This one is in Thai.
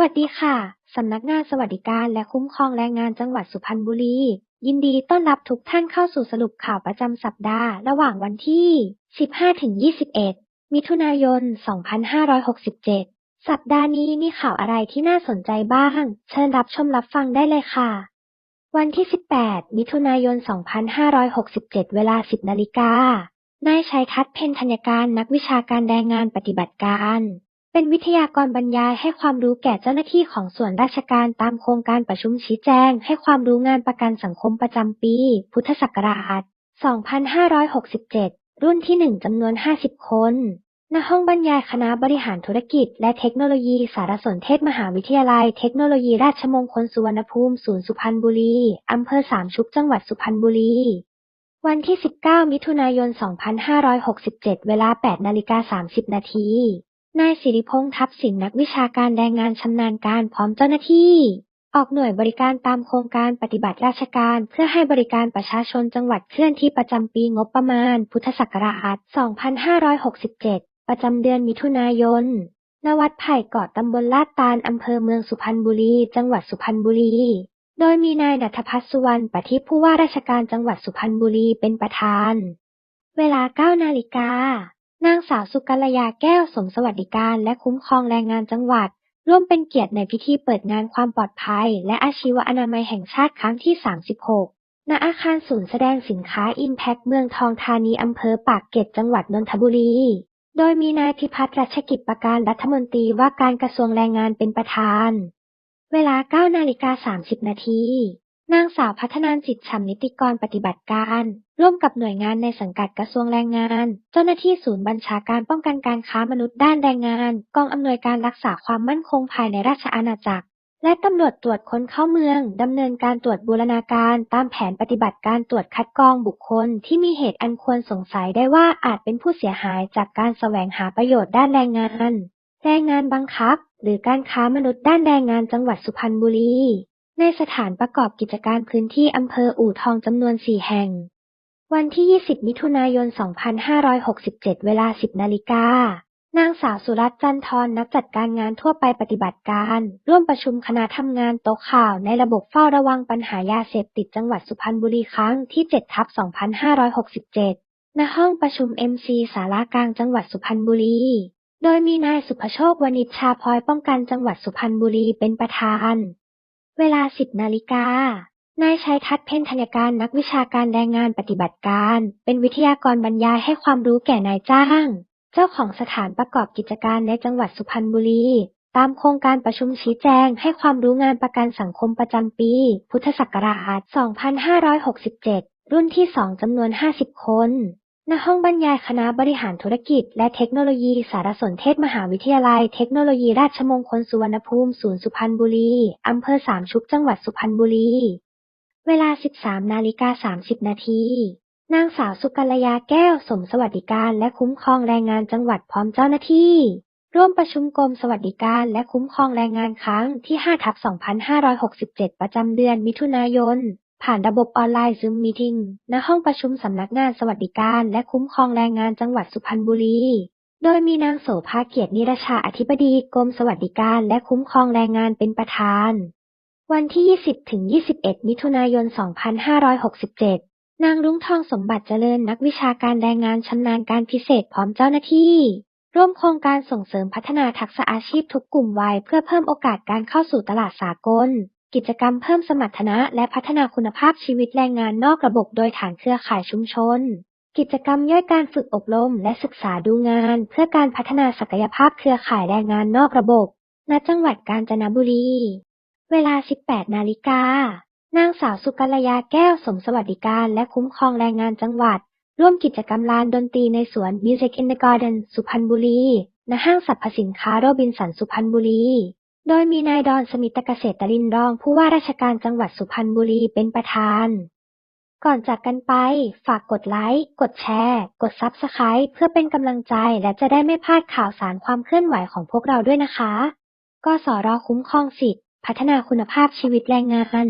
วัสดีค่ะ สำนักงานสวัสดิการและคุ้มครองแรงงานจังหวัดสุพรรณบุรี ยินดีต้อนรับทุกท่านเข้าสู่สรุปข่าวประจำสัปดาห์ระหว่างวันที่ 15-21 มิถุนายน 2567 สัปดาห์นี้มีข่าวอะไรที่น่าสนใจบ้าง เชิญรับชมรับฟังได้เลยค่ะ วันที่ 18 มิถุนายน 2567 เวลา 10นาฬิกานายชัยทัศน์เพ็ญธัญการนักวิชาการแรงงานปฏิบัติการ เป็นวิทยากรบรรยายให้ความรู้แก่เจ้าหน้าที่ของส่วนราชการตามโครงการประชุมชี้แจง ให้ความรู้งานประกันสังคมประจำปี พุทธศักราช 2567 รุ่นที่ 1จำนวน 50 คน ณ ห้องบรรยายคณะบริหารธุรกิจ และเทคโนโลยีสารสนเทศมหาวิทยาลัย เทคโนโลยีราชมงคลสุวรรณภูมิ ศูนย์สุพรรณบุรี อำเภอสามชุก จังหวัดสุพรรณบุรี วันที่ 19 มิถุนายน 2567 เวลา 8นาฬิกา30 นาที นายสิริพงษ์ทัพสินนักวิชาการแรงงานชำนาญการพร้อมเจ้าหน้าที่ ออกหน่วยบริการตามโครงการปฏิบัติราชการ เพื่อให้บริการประชาชนจังหวัดเคลื่อนที่ประจำปีงบประมาณ พุทธศักราช 2567 ประจำเดือนมิถุนายน ณ วัดไผ่เกาะตำบลลาดตาลอำเภอเมืองสุพรรณบุรี จังหวัดสุพรรณบุรี โดยมีนายณัฐพัฒน์สุวรรณประทีปผู้ว่าราชการจังหวัดสุพรรณบุรีเป็นประธาน เวลา 9 นาฬิกา นางสาวสุกัลยาแก้วสมสวัสดิการและคุ้มครองแรงงานจังหวัด ร่วมเป็นเกียรติในพิธีเปิดงานความปลอดภัย และอาชีวอนามัยแห่งชาติครั้งที่ 36 ณ อาคารศูนย์แสดงสินค้าอิมแพคเมืองทองธานีอำเภอปากเกร็ดจังหวัดนนทบุรี โดยมีนายพิพัฒน์รัชกิจประการรัฐมนตรีว่าการกระทรวงแรงงานเป็นประธาน เวลา9นาฬิกา30นาที นางสาวพัฒนานจิตฉ่ำนิติกรปฏิบัติการ ร่วมกับหน่วยงานในสังกัดกระทรวงแรงงาน เจ้าหน้าที่ศูนย์บัญชาการป้องกันการค้ามนุษย์ด้านแรงงาน กองอำนวยการรักษาความมั่นคงภายในราชอาณาจักร และตำรวจตรวจคนเข้าเมือง ดำเนินการตรวจบูรณาการตามแผนปฏิบัติการตรวจคัดกรองบุคคล ที่มีเหตุอันควรสงสัยได้ว่าอาจเป็นผู้เสียหายจากการแสวงหาประโยชน์ด้านแรงงาน แรงงานบังคับ หรือการค้ามนุษย์ด้านแรงงานจังหวัดสุพรรณบุรี ในสถานประกอบกิจการพื้นที่อำเภออู่ทองจำนวน 4 แห่ง วันที่ 20 มิถุนายน 2567 เวลา 10 นาฬิกา นางสาวสุรัตน์จันทร์นักจัดการงานทั่วไปปฏิบัติการ ร่วมประชุมคณะทำงานโต๊ะข่าวในระบบเฝ้าระวังปัญหายาเสพติดจังหวัดสุพรรณบุรีครั้งที่7ทับ2567 ณ ห้องประชุม MC ศาลากลางจังหวัดสุพรรณบุรี โดยมีนายสุภโชควณิชชาพลอยป้องกันจังหวัดสุพรรณบุรีเป็นประธาน เวลา 10 นาฬิกา นายชัยทัศน์เพ็ญธัญการนักวิชาการแรงงานปฏิบัติการ เป็นวิทยากรบรรยายให้ความรู้แก่นายจ้าง เจ้าของสถานประกอบกิจการในจังหวัดสุพรรณบุรี ตามโครงการประชุมชี้แจงให้ความรู้งานประกันสังคมประจำปี พุทธศักราช 2567 รุ่นที่ 2จำนวน 50 คน ณห้องบรรยายคณะบริหารธุรกิจ และเทคโนโลยีสารสนเทศมหาวิทยาลัย เทคโนโลยีราชมงคลสุวรรณภูมิศูนย์สุพรรณบุรี อำเภอสามชุกจังหวัดสุพรรณบุรี เวลา 13นาฬิกา30 นาที นางสาวสุกัลยาแก้วสมสวัสดิการและคุ้มครองแรงงานจังหวัดพร้อมเจ้าหน้าที่ ร่วมประชุมกรมสวัสดิการและคุ้มครองแรงงานครั้งที่5ทับ2567 ประจำเดือนมิถุนายน ผ่านระบบออนไลน์ Zoom Meeting ณห้องประชุมสำนักงานสวัสดิการ และคุ้มครองแรงงานจังหวัดสุพรรณบุรี โดยมีนางโสภาเกียรตินิรชาอธิบดีกรมสวัสดิการ และคุ้มครองแรงงานเป็นประธาน วันที่ 20 ถึง 21 มิถุนายน 2567 นางรุ้งทองสมบัติเจริญนักวิชาการแรงงานชำนาญการพิเศษพร้อมเจ้าหน้าที่ ร่วมโครงการส่งเสริมพัฒนาทักษะอาชีพทุกกลุ่มวัยเพื่อเพิ่มโอกาสการเข้าสู่ตลาดสากล กิจกรรมเพิ่มสมรรถนะและพัฒนาคุณภาพชีวิตแรงงานนอกระบบโดยฐานเครือข่ายชุมชน กิจกรรมย่อยการฝึกอบรมและศึกษาดูงาน เพื่อการพัฒนาศักยภาพเครือข่ายแรงงานนอกระบบณจังหวัดกาญจนบุรี เวลา 18 นาฬิกา นางสาวสุกัลยาแก้วสมสวัสดิการและคุ้มครองแรงงานจังหวัด ร่วมกิจกรรมลานดนตรีในสวน Music in the Garden สุพรรณบุรี ณ ห้างสรรพสินค้าโรบินสันสุพรรณบุรี โดยมีนายดอนสมิตเกษตรลินรองผู้ว่าราชการจังหวัดสุพรรณบุรีเป็นประธาน ก่อนจากกันไป ฝากกดไลค์ กดแชร์ กดซับสไคร b ์เพื่อเป็นกำลังใจและจะได้ไม่พลาดข่าวสารความเคลื่อนไหวของพวกเราด้วยนะคะกสรคุ้มครองสิทธิพัฒนาคุณภาพชีวิตแรงงาน